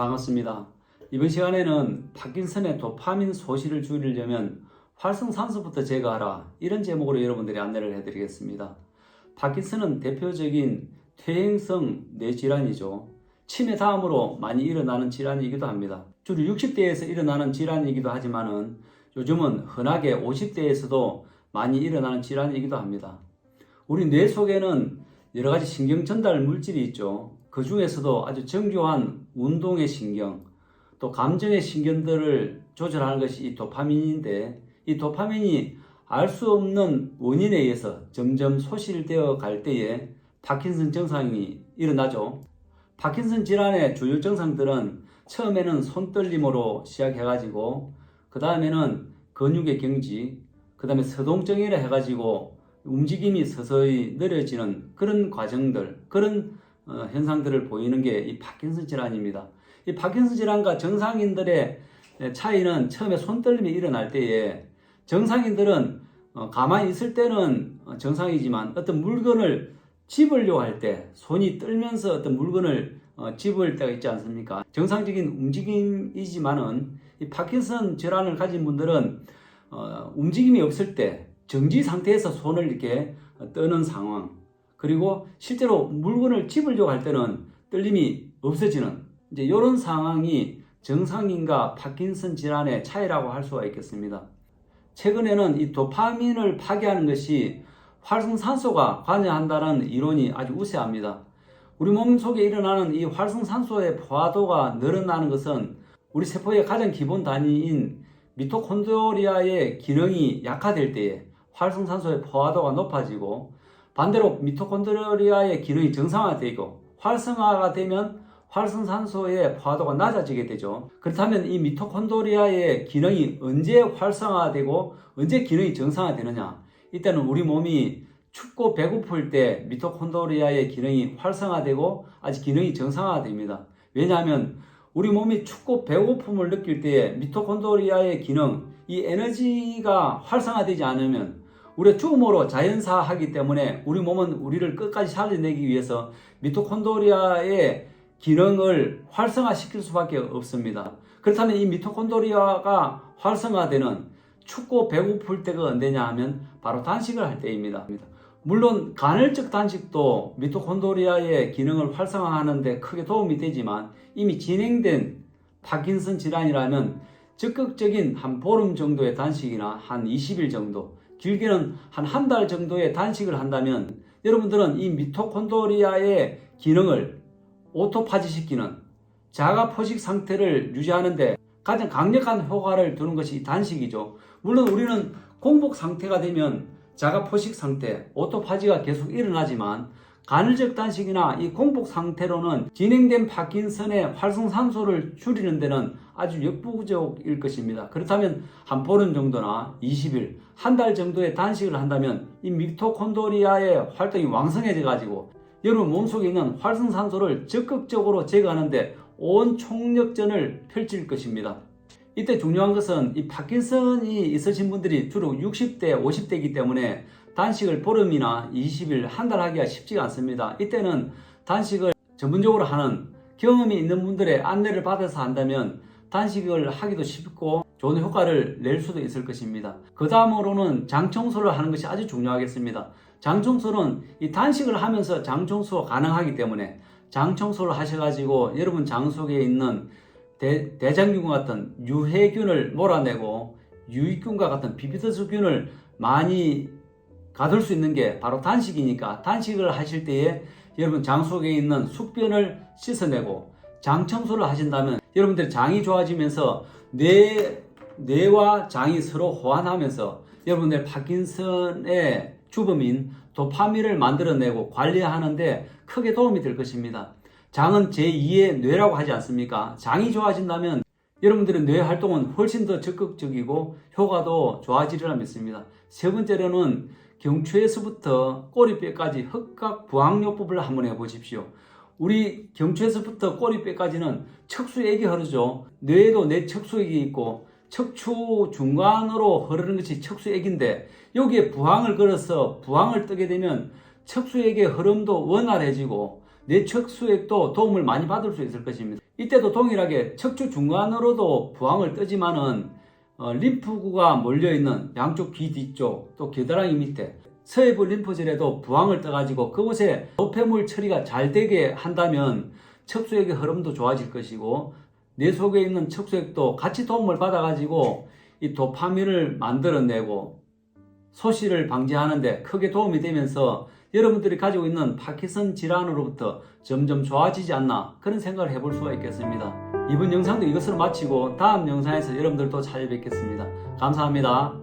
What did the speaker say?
반갑습니다. 이번 시간에는 파킨슨의 도파민 소실을 줄이려면 활성산소부터 제거하라 이런 제목으로 여러분들이 안내를 해드리겠습니다. 파킨슨은 대표적인 퇴행성 뇌질환이죠. 치매 다음으로 많이 일어나는 질환이기도 합니다. 주로 60대에서 일어나는 질환이기도 하지만은 요즘은 흔하게 50대에서도 많이 일어나는 질환이기도 합니다. 우리 뇌 속에는 여러 가지 신경 전달 물질이 있죠. 그 중에서도 아주 정교한 운동의 신경, 또 감정의 신경들을 조절하는 것이 이 도파민인데, 이 도파민이 알 수 없는 원인에 의해서 점점 소실되어 갈 때에 파킨슨 증상이 일어나죠. 파킨슨 질환의 주요 증상들은 처음에는 손떨림으로 시작해가지고, 그 다음에는 근육의 경직, 그 다음에 서동증이라 해가지고 움직임이 서서히 느려지는 그런 과정들, 그런 어, 현상들을 보이는 게 이 파킨슨 질환입니다. 이 파킨슨 질환과 정상인들의 차이는 처음에 손떨림이 일어날 때에 정상인들은 어, 가만히 있을 때는 어, 정상이지만 어떤 물건을 집으려고 할때 손이 떨면서 어떤 물건을 어, 집을 때가 있지 않습니까? 정상적인 움직임이지만은 이 파킨슨 질환을 가진 분들은 어, 움직임이 없을 때 정지 상태에서 손을 이렇게 떠는 상황 그리고 실제로 물건을 집으려고 할 때는 떨림이 없어지는 이제 이런 상황이 정상인과 파킨슨 질환의 차이라고 할 수가 있겠습니다. 최근에는 이 도파민을 파괴하는 것이 활성산소가 관여한다는 이론이 아주 우세합니다. 우리 몸 속에 일어나는 이 활성산소의 포화도가 늘어나는 것은 우리 세포의 가장 기본 단위인 미토콘드리아의 기능이 약화될 때에 활성산소의 포화도가 높아지고 반대로 미토콘드리아의 기능이 정상화되고 활성화가 되면 활성산소의 포화도가 낮아지게 되죠. 그렇다면 이 미토콘드리아의 기능이 언제 활성화되고 언제 기능이 정상화되느냐? 이때는 우리 몸이 춥고 배고플 때 미토콘드리아의 기능이 활성화되고 아직 기능이 정상화됩니다. 왜냐하면 우리 몸이 춥고 배고픔을 느낄 때에 미토콘드리아의 기능, 이 에너지가 활성화되지 않으면 우리가 죽음으로 자연사하기 때문에 우리 몸은 우리를 끝까지 살려내기 위해서 미토콘드리아의 기능을 활성화시킬 수밖에 없습니다. 그렇다면 이 미토콘드리아가 활성화되는 춥고 배고플 때가 언제냐 하면 바로 단식을 할 때입니다. 물론 간헐적 단식도 미토콘드리아의 기능을 활성화하는데 크게 도움이 되지만 이미 진행된 파킨슨 질환이라면 적극적인 한 보름 정도의 단식이나 한 20일 정도, 길게는 한 한 달 정도의 단식을 한다면 여러분들은 이 미토콘드리아의 기능을 오토파지시키는 자가 포식 상태를 유지하는데 가장 강력한 효과를 두는 것이 이 단식이죠. 물론 우리는 공복 상태가 되면 자가 포식 상태, 오토파지가 계속 일어나지만 간헐적 단식이나 이 공복 상태로는 진행된 파킨슨의 활성산소를 줄이는 데는 아주 역부족일 것입니다. 그렇다면 한 보름 정도나 20일, 한 달 정도의 단식을 한다면 이 미토콘드리아의 활동이 왕성해져 가지고 여러분 몸속에 있는 활성산소를 적극적으로 제거하는데 온 총력전을 펼칠 것입니다. 이때 중요한 것은 이 파킨슨이 있으신 분들이 주로 60대, 50대이기 때문에 단식을 보름이나 20일, 한 달 하기가 쉽지가 않습니다. 이때는 단식을 전문적으로 하는 경험이 있는 분들의 안내를 받아서 한다면 단식을 하기도 쉽고 좋은 효과를 낼 수도 있을 것입니다. 그 다음으로는 장 청소를 하는 것이 아주 중요하겠습니다. 장 청소는 이 단식을 하면서 장 청소가 가능하기 때문에 장 청소를 하셔가지고 여러분 장 속에 있는 대, 대장균 같은 유해균을 몰아내고 유익균과 같은 비피더스균을 많이 가둘 수 있는 게 바로 단식이니까 단식을 하실 때에 여러분 장 속에 있는 숙변을 씻어내고 장 청소를 하신다면 여러분들 장이 좋아지면서 뇌, 뇌와 장이 서로 호환하면서 여러분들 파킨슨의 주범인 도파민을 만들어내고 관리하는데 크게 도움이 될 것입니다. 장은 제2의 뇌라고 하지 않습니까? 장이 좋아진다면 여러분들의 뇌 활동은 훨씬 더 적극적이고 효과도 좋아지리라 믿습니다. 세 번째로는 경추에서부터 꼬리뼈까지 흑각 부항요법을 한번 해보십시오. 우리 경추에서부터 꼬리뼈까지는 척수액이 흐르죠. 뇌에도 내 척수액이 있고 척추 중간으로 흐르는 것이 척수액인데 여기에 부항을 걸어서 부항을 뜨게 되면 척수액의 흐름도 원활해지고 내 척수액도 도움을 많이 받을 수 있을 것입니다. 이때도 동일하게 척추 중간으로도 부항을 뜨지만은 어, 림프구가 몰려있는 양쪽 귀 뒤쪽 또 겨드랑이 밑에 서해부 림프절에도 부항을 떠가지고 그곳에 노폐물 처리가 잘 되게 한다면 척수액의 흐름도 좋아질 것이고 뇌 속에 있는 척수액도 같이 도움을 받아가지고 이 도파민을 만들어내고 소실을 방지하는데 크게 도움이 되면서 여러분들이 가지고 있는 파키슨 질환으로부터 점점 좋아지지 않나 그런 생각을 해볼 수가 있겠습니다. 이번 영상도 이것으로 마치고 다음 영상에서 여러분들 또 찾아뵙겠습니다. 감사합니다.